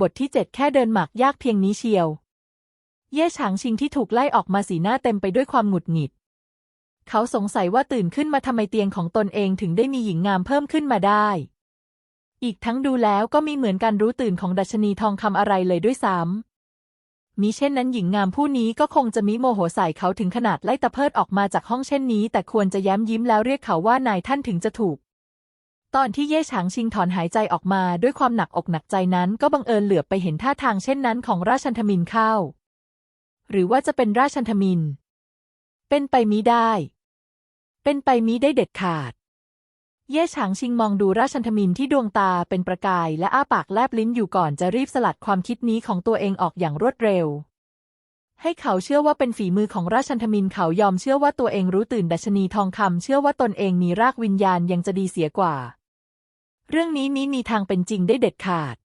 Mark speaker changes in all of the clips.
Speaker 1: บทที่เจ็ดแค่เดินหมากยากเพียงนี้เชียว เย่ฉางชิงที่ถูกไล่ออกมาสีหน้าเต็มไปด้วยความหงุดหงิด เขาสงสัยว่าตื่นขึ้นมาทำไมเตียงของตนเองถึงได้มีหญิงงามเพิ่มขึ้นมาได้ อีกทั้งดูแล้วก็มีเหมือนการรู้ตื่นของดัชนีทองคำอะไรเลยด้วยซ้ำมิเช่นนั้นหญิงงามผู้นี้ก็คงจะมิโมโหใส่เขาถึงขนาดไล่ตะเพิดออกมาจากห้องเช่นนี้ แต่ควรจะย้มยิ้มแล้วเรียกเขาว่านายท่านถึงจะถูก ตอนที่เย่ฉางชิงถอนหายใจออกมาด้วยความหนักอกหนักใจนั้น ก็บังเอิญเหลือบไปเห็นท่าทางเช่นนั้นของราชันทมินเข้า หรือว่าจะเป็นราชันทมิน เป็นไปมิได้ เป็นไปมิได้เด็ดขาด เย่ฉางชิงมองดูราชันทมินที่ดวงตาเป็นประกายและอ้าปากแลบลิ้นอยู่ก่อนจะรีบสลัดความคิดนี้ของตัวเองออกอย่างรวดเร็ว ให้เขาเชื่อว่าเป็นฝีมือของราชันทมินเขายอมเชื่อว่าตัวเองรู้ตื่นดัชนีทองคำเชื่อว่าตนเองมีรากวิญญาณยังจะดีเสียกว่า เรื่องนี้นี้มีทางเป็นจริงได้เด็ดขาด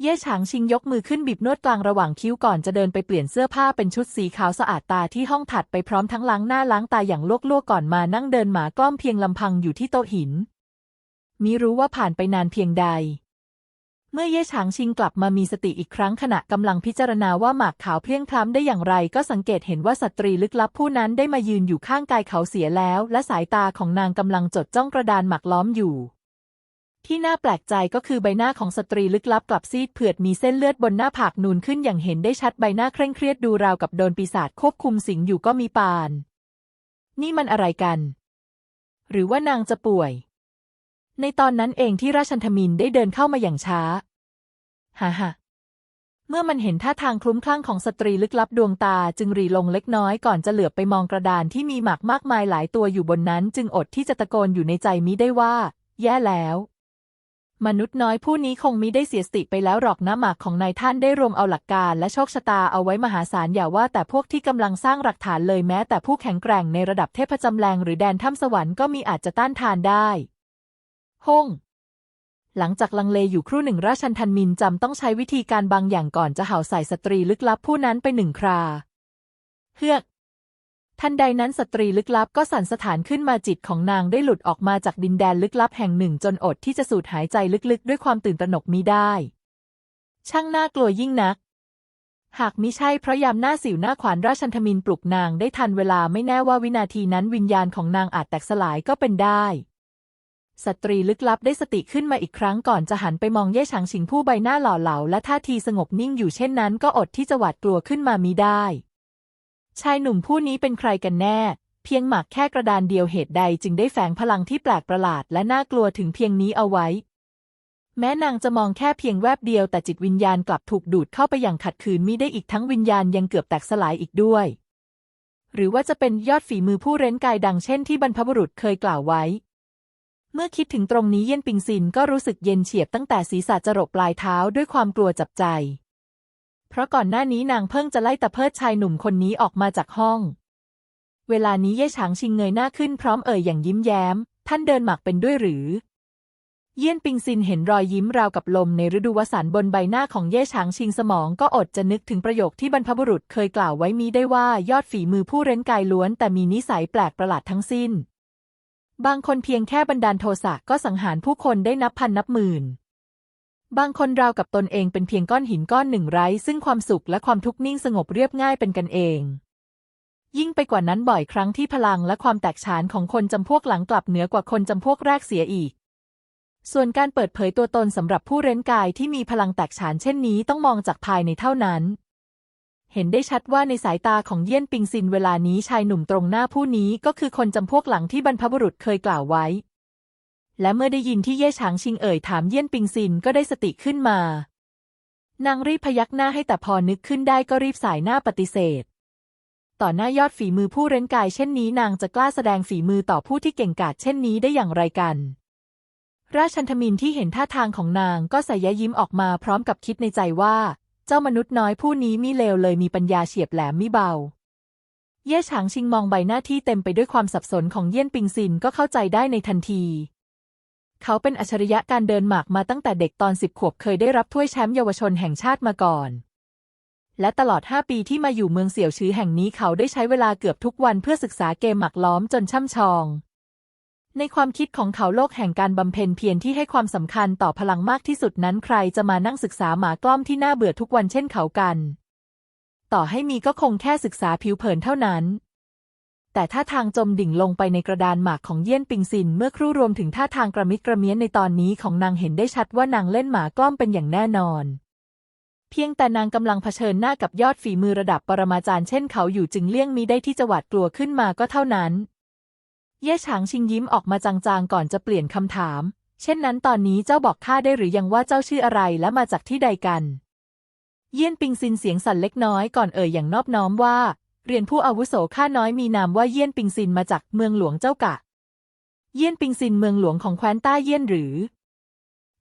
Speaker 1: เย่ฉางชิงยกมือขึ้นบีบนวดกลางระหว่างคิ้วก่อนจะเดินไปเปลี่ยนเสื้อผ้าเป็นชุดสีขาวสะอาดตาที่ห้องถัดไปพร้อมทั้งล้างหน้าล้างตาอย่างลวกๆก่อนมานั่งเดินหมากล้อมเพียงลำพังอยู่ที่โต๊ะหินมิรู้ว่าผ่านไปนานเพียงใด เมื่อเย่ฉางชิงกลับมามีสติอีกครั้งขณะกำลังพิจารณาว่าหมากขาวเพลียงพล้ำได้อย่างไร ก็สังเกตเห็นว่าสตรีลึกลับผู้นั้นได้มายืนอยู่ข้างกายเขาเสียแล้ว และสายตาของนางกำลังจดจ้องกระดานหมากล้อมอยู่ ที่น่าแปลกใจก็คือใบหน้าของสตรีลึกลับกลับซีดเผือดมีเส้นเลือดบนหน้าผากนูนขึ้นอย่างเห็นได้ชัดใบหน้าเคร่งเครียดดูราวกับโดนปีศาจควบคุมสิงอยู่ก็มีปาน นี่มันอะไรกัน หรือว่านางจะป่วย ในตอนนั้นเองที่ราชันทมินได้เดินเข้ามาอย่างช้าฮ่าฮ่าเมื่อมันเห็นท่าทางคลุ้มคลั่งของสตรีลึกลับดวงตาจึงรีลงเล็กน้อยก่อนจะเหลือบไปมองกระดานที่มีหมากมากมายหลายตัวอยู่บนนั้น จึงอดที่จะตะโกนอยู่ในใจมิได้ว่า แย่แล้ว มนุษย์น้อยผู้นี้คงมิได้เสียสติไปแล้วหรอกนะหมากของนายท่านได้รวมเอาหลักการและโชคชะตาเอาไว้มหาศาลอย่าว่าแต่พวกที่กำลังสร้างหลักฐานเลยแม้แต่ผู้แข็งแกร่งในระดับเทพจำแรงหรือแดนถ้ำสวรรค์ก็มีอาจจะต้านทานได้ห้องหลังจากลังเลอยู่ครู่หนึ่งราชันทันมินจำต้องใช้วิธีการบางอย่างก่อนจะเห่าใส่สตรีลึกลับผู้นั้นไปหนึ่งครา เฮือก ทันใดนั้นสตรีลึกลับก็สั่นสถานขึ้นมาจิตของนางได้หลุดออกมาจากดินแดนลึกลับแห่งหนึ่งจนอดที่จะสูดหายใจลึกๆ ด้วยความตื่นตระหนกมิได้ ช่างน่ากลัวยิ่งนัก หากมิใช่เพราะยามหน้าสิวหน้าขวานราชันทมินปลุกนางได้ทันเวลาไม่แน่ว่าวินาทีนั้นวิญญาณของนางอาจแตกสลายก็เป็นได้สตรีลึกลับได้สติขึ้นมาอีกครั้งก่อนจะหันไปมองเย่ฉางฉิงผู้ใบหน้าหล่อเหลาและท่าทีสงบนิ่งอยู่เช่นนั้นก็อดที่จะหวาดกลัวขึ้นมามิได้ ชายหนุ่มผู้นี้เป็นใครกันแน่ เพียงหมากแค่กระดานเดียวเหตุใดจึงได้แฝงพลังที่แปลกประหลาดและน่ากลัวถึงเพียงนี้เอาไว้ แม้นางจะมองแค่เพียงแวบเดียวแต่จิตวิญญาณกลับถูกดูดเข้าไปอย่างขัดขืนมิได้อีกทั้งวิญญาณยังเกือบแตกสลายอีกด้วย หรือว่าจะเป็นยอดฝีมือผู้เร้นกายดังเช่นที่บรรพบุรุษเคยกล่าวไว้ เมื่อคิดถึงตรงนี้เย็นปิงซินก็รู้สึกเย็นเฉียบตั้งแต่ศีรษะจรดปลายเท้าด้วยความกลัวจับใจ เพราะก่อนหน้านี้นางเพิ่งจะไล่ตะเพิดชายหนุ่มคนนี้ออกมาจากห้อง เวลานี้เย่ฉางชิงเงยหน้าขึ้นพร้อมเอ่ยอย่างยิ้มแย้ม ท่านเดินหมากเป็นด้วยหรือ เยี่ยนปิงซินเห็นรอยยิ้มราวกับลมในฤดูวสันบนใบหน้าของเย่ฉางชิงสมองก็อดจะนึกถึงประโยคที่บรรพบุรุษเคยกล่าวไว้มีได้ว่ายอดฝีมือผู้เร้นกายล้วน แต่มีนิสัยแปลกประหลาดทั้งสิ้น บางคนเพียงแค่บันดาลโทสะก็สังหารผู้คนได้นับพันนับหมื่น บางคนราวกับตนเองเป็นเพียงก้อนหินก้อนหนึ่งไร้ ซึ่งความสุขและความทุกข์นิ่งสงบเรียบง่ายเป็นกันเอง ยิ่งไปกว่านั้นบ่อยครั้งที่พลังและความแตกฉานของคนจำพวกหลังกลับเหนือกว่าคนจำพวกแรกเสียอีก ส่วนการเปิดเผยตัวตนสำหรับผู้เร้นกายที่มีพลังแตกฉานเช่นนี้ต้องมองจากภายในเท่านั้น เห็นได้ชัดว่าในสายตาของเยี่ยนปิงซินเวลานี้ชายหนุ่มตรงหน้าผู้นี้ก็คือคนจำพวกหลังที่บรรพบุรุษเคยกล่าวไว้ และเมื่อได้ยินที่เย่ฉางชิงเอ่ยถามเยี่ยนปิงซินก็ได้สติขึ้นมา นางรีบพยักหน้าให้แต่พอนึกขึ้นได้ก็รีบสายหน้าปฏิเสธ ต่อหน้ายอดฝีมือผู้เร้นกายเช่นนี้นางจะกล้าแสดงฝีมือต่อผู้ที่เก่งกาจเช่นนี้ได้อย่างไรกัน ราชันทมินที่เห็นท่าทางของนางก็ส่ยยิ้มออกมาพร้อมกับคิดในใจว่า เจ้ามนุษย์น้อยผู้นี้มิเลวเลยมีปัญญาเฉียบแหลมมิเบาเย่ฉางชิงมองใบหน้าที่เต็มไปด้วยความสับสนของเยี่ยนปิงซินก็เข้าใจได้ในทันที เขาเป็นอัจฉริยะการเดินหมากมาตั้งแต่เด็กตอนสิบขวบเคยได้รับถ้วยแชมป์เยาวชนแห่งชาติมาก่อน และตลอดห้าปีที่มาอยู่เมืองเสี่ยวชื้อแห่งนี้เขาได้ใช้เวลาเกือบทุกวันเพื่อศึกษาเกมหมากล้อมจนช่ำชอง ในความคิดของเขาโลกแห่งการบำเพ็ญเพียรที่ให้ความสำคัญต่อพลังมากที่สุดนั้นใครจะมานั่งศึกษาหมากล้อมที่น่าเบื่อทุกวันเช่นเขากัน ต่อให้มีก็คงแค่ศึกษาผิวเผินเท่านั้น แต่ท่าทางจมดิ่งลงไปในกระดานหมากของเยี่ยนปิงซิน เมื่อครู่รวมถึงท่าทางกระมิดกระเมี้ยนในตอนนี้ของนางเห็นได้ชัดว่านางเล่นหมากล้อมเป็นอย่างแน่นอน เพียงแต่นางกำลังเผชิญหน้ากับยอดฝีมือระดับปรมาจารย์เช่นเขาอยู่จึงเลี่ยงมิได้ที่จะหวาดกลัวขึ้นมาก็เท่านั้น เย่ฉางชิงยิ้มออกมาจางๆก่อนจะเปลี่ยนคำถาม เช่นนั้นตอนนี้เจ้าบอกข้าได้หรือยังว่าเจ้าชื่ออะไรและมาจากที่ใดกัน เยี่ยนปิงซินเสียงสั่นเล็กน้อยก่อนเอ่ยอย่างนอบน้อมว่า เรียนผู้อาวุโสข้าน้อยมีนามว่าเยี่ยนปิงซินมาจากเมืองหลวงเจ้ากะ เยี่ยนปิงซินเมืองหลวงของแคว้นต้าเยี่ยนหรือ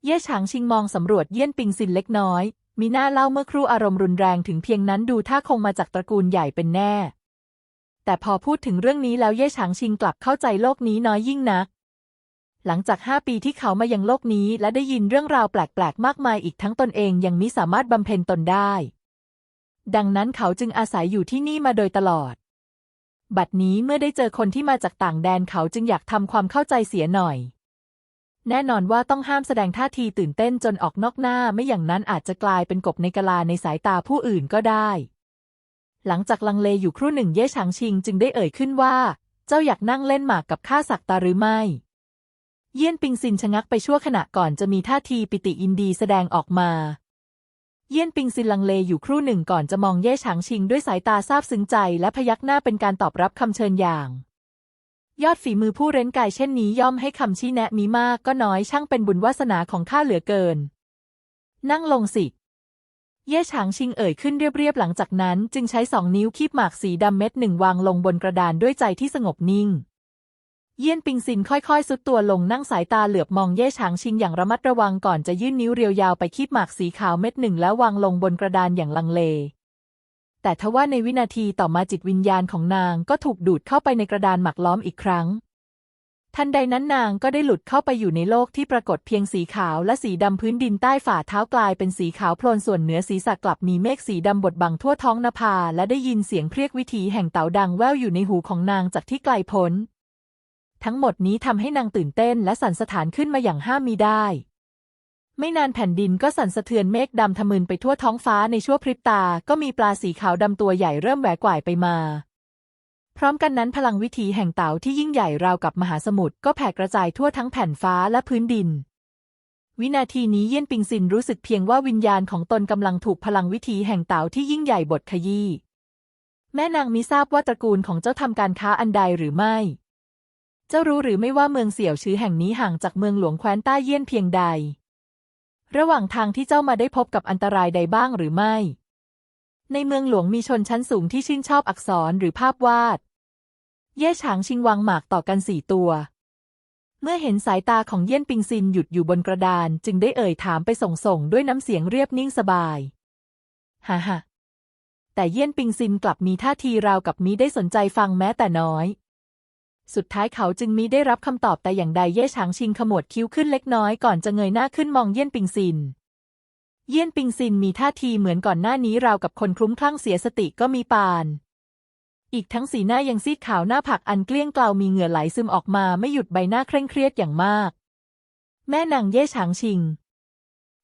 Speaker 1: เย่ฉางชิงมองสำรวจเยี่ยนปิงซินเล็กน้อย มีหน้าเล่าเมื่อครู่อารมณ์รุนแรงถึงเพียงนั้นดูท่าคงมาจากตระกูลใหญ่เป็นแน่ แต่พอพูดถึงเรื่องนี้แล้วเย่ฉางชิงกลับเข้าใจโลกนี้น้อยยิ่งนัก หลังจากห้าปีที่เขามายังโลกนี้และได้ยินเรื่องราวแปลกๆ มากมายอีกทั้งตนเองยังมิสามารถบำเพ็ญตนได้ ดังนั้นเขาจึงอาศัยอยู่ที่นี่มาโดยตลอด บัดนี้เมื่อได้เจอคนที่มาจากต่างแดนเขาจึงอยากทำความเข้าใจเสียหน่อย แน่นอนว่าต้องห้ามแสดงท่าทีตื่นเต้นจนออกนอกหน้าไม่อย่างนั้นอาจจะกลายเป็นกบในกะลาในสายตาผู้อื่นก็ได้ หลังจากลังเลอยู่ครู่หนึ่งเย่ฉางชิงจึงได้เอ่ยขึ้นว่า เจ้าอยากนั่งเล่นหมากกับข้าสักตาหรือไม่ เยี่ยนปิงซินชะงักไปชั่วขณะก่อนจะมีท่าทีปิติอินดีแสดงออกมา เยี่ยนปิงซินลังเลอยู่ครู่หนึ่งก่อนจะมองเย่ฉางชิงด้วยสายตาซาบซึ้งใจและพยักหน้าเป็นการตอบรับคำเชิญอย่าง ยอดฝีมือผู้เร้นกายเช่นนี้ย่อมให้คำชี้แนะมีมากก็น้อยช่างเป็นบุญวาสนาของข้าเหลือเกิน นั่งลงสิ เย่ฉางชิงเอ่ยขึ้นเรียบๆหลังจากนั้น จึงใช้สองนิ้วคีบหมากสีดำเม็ดหนึ่งวางลงบนกระดานด้วยใจที่สงบนิ่ง เยี่ยนปิงซินค่อยๆ สุดตัวลงนั่งสายตาเหลือบมองเย่ฉางชิงอย่างระมัดระวังก่อนจะยื่นนิ้วเรียวยาวไปคีบหมากสีขาวเม็ดหนึ่งแล้ววางลงบนกระดานอย่างลังเล แต่ทว่าในวินาทีต่อมาจิตวิญญาณของนางก็ถูกดูดเข้าไปในกระดานหมักล้อมอีกครั้ง ทันใดนั้นนางก็ได้หลุดเข้าไปอยู่ในโลกที่ปรากฏเพียงสีขาวและสีดำพื้นดินใต้ฝ่าเท้ากลายเป็นสีขาวโพลนส่วนเหนือศีรษะกลับมีเมฆสีดำบดบังทั่วท้องนภาและได้ยินเสียงเพรียกวิถีแห่งเต่าดังแว่วอยู่ในหูของนางจากที่ไกลพ้น ทั้งหมดนี้ทำให้นางตื่นเต้นและสั่นสะท้านขึ้นมาอย่างห้ามมิได้ ไม่นานแผ่นดินก็สั่นสะเทือนเมฆดำทะมึนไปทั่วท้องฟ้าในชั่วพริบตา ก็มีปลาสีขาวดำตัวใหญ่เริ่มแหวกว่ายไปมา พร้อมกันนั้นพลังวิถีแห่งเต่าที่ยิ่งใหญ่ราวกับมหาสมุทรก็แผ่กระจายทั่วทั้งแผ่นฟ้าและพื้นดินวินาทีนี้เยี่ยนปิงซินรู้สึกเพียงว่าวิญญาณของตนกำลังถูกพลังวิถีแห่งเต่าที่ยิ่งใหญ่บดขยี้ แม่นางมิทราบว่าตระกูลของเจ้าทำการค้าอันใดหรือไม่ เจ้ารู้หรือไม่ว่าเมืองเสี่ยวชื้อแห่งนี้ห่างจากเมืองหลวงแคว้นต้าเยี่ยนเพียงใด ระหว่างทางที่เจ้ามาได้พบกับอันตรายใดบ้างหรือไม่ ในเมืองหลวงมีชนชั้นสูงที่ชื่นชอบอักษรหรือภาพวาด เย่ฉางชิงวางหมากต่อกันสี่ตัว เมื่อเห็นสายตาของเยี่ยนปิงซินหยุดอยู่บนกระดาน จึงได้เอ่ยถามไปส่งส่งๆด้วยน้ำเสียงเรียบนิ่งสบายฮ่าฮ่าแต่เยี่ยนปิงซินกลับมีท่าทีราวกับมิได้สนใจฟังแม้แต่น้อย สุดท้ายเขาจึงมิได้รับคำตอบแต่อย่างใดเย่ฉางชิงขมวดคิ้วขึ้นเล็กน้อยก่อนจะเงยหน้าขึ้นมองเยี่ยนปิงซิน เยี่ยนปิงซินมีท่าทีเหมือนก่อนหน้านี้ราวกับคนคลุ้มคลั่งเสียสติก็มีปาน อีกทั้งสีหน้ายังซีดขาวหน้าผักอันเกลี้ยงเกลามีเหงื่อไหลซึมออกมาไม่หยุดใบหน้าเคร่งเครียดอย่างมาก แม่นางเย่ฉางชิง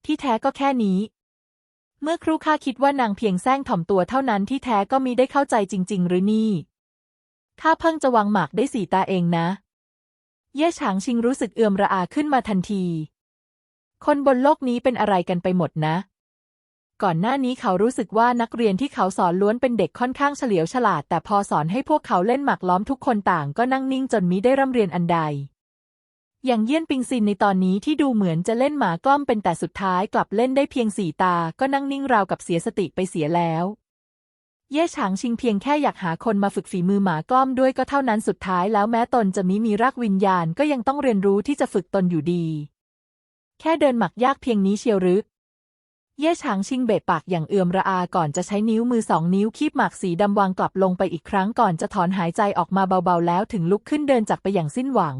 Speaker 1: ที่แท้ก็แค่นี้เมื่อครู่ข้าคิดว่านางเพียงแซงถ่อมตัวเท่านั้นที่แท้ก็มีได้เข้าใจจริง ๆ หรือนี่ ข้าเพิ่งจะวางหมากได้สีตาเองนะ เย่ฉางชิงรู้สึกเอื่อมระอาขึ้นมาทันที คนบนโลกนี้เป็นอะไรกันไปหมดนะ ก่อนหน้านี้เขารู้สึกว่านักเรียนที่เขาสอนล้วนเป็นเด็กค่อนข้างเฉลียวฉลาด แต่พอสอนให้พวกเขาเล่นหมากล้อมทุกคนต่างก็นั่งนิ่งจนมิได้ร่ำเรียนอันใด อย่างเยี่ยนปิงซินในตอนนี้ที่ดูเหมือนจะเล่นหมากล้อมเป็นแต่สุดท้ายกลับเล่นได้เพียงสี่ตา ก็นั่งนิ่งราวกับเสียสติไปเสียแล้ว เย่ฉางชิงเพียงแค่อยากหาคนมาฝึกฝีมือหมากล้อมด้วยก็เท่านั้นสุดท้ายแล้วแม้ตนจะมิมีรากวิญญาณก็ยังต้องเรียนรู้ที่จะฝึกตนอยู่ดี แค่เดินหมักยากเพียงนี้เชียวหรือเย่ฉางชิงเบะปากอย่างเอื่อมระอาก่อนจะใช้นิ้วมือสองนิ้วคีบหมากสีดำวางกลับลงไปอีกครั้งก่อนจะถอนหายใจออกมาเบาๆแล้วถึงลุกขึ้นเดินจากไปอย่างสิ้นหวัง